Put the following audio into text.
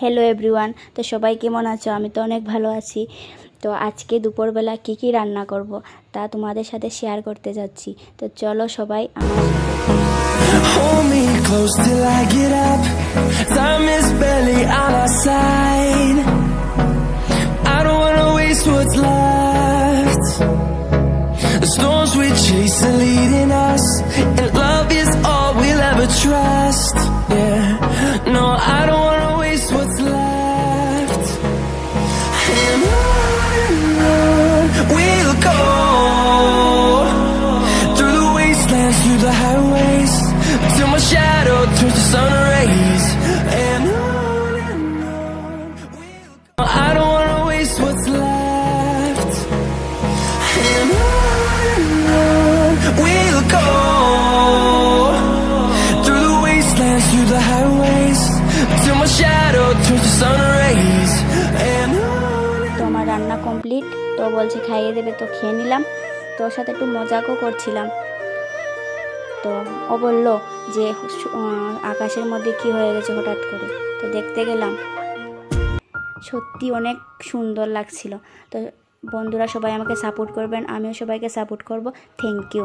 Hello everyone তো সবাই কেমন আছো? আমি তো অনেক ভালো আছি। তো আজকে দুপুরবেলা কি কি রান্না করব তা তোমাদের সাথে শেয়ার করতে যাচ্ছি। তো চলো সবাই আমার সাথে Hold me close till wastelands, through the highways, till my shadow turns to sun rays. And on and on we'll. I don't wanna waste what's left. And on and on we'll go through the wastelands, through the highways, till my shadow turns to sun rays. And on তো আমার রান্না complete তো বলছে খাইয়ে দেবে তো খেয়ে নিলাম তো ওর সাথে একটু মজাকও করছিলাম তো ও বলল যে আকাশের মধ্যে কি হয়ে গেছে হঠাৎ করে? তো দেখতে গেলাম। সত্যি অনেক সুন্দর লাগছিল। তো বন্ধুরা সবাই আমাকে সাপোর্ট করবেন, আমিও সবাইকে সাপোর্ট করব। Thank you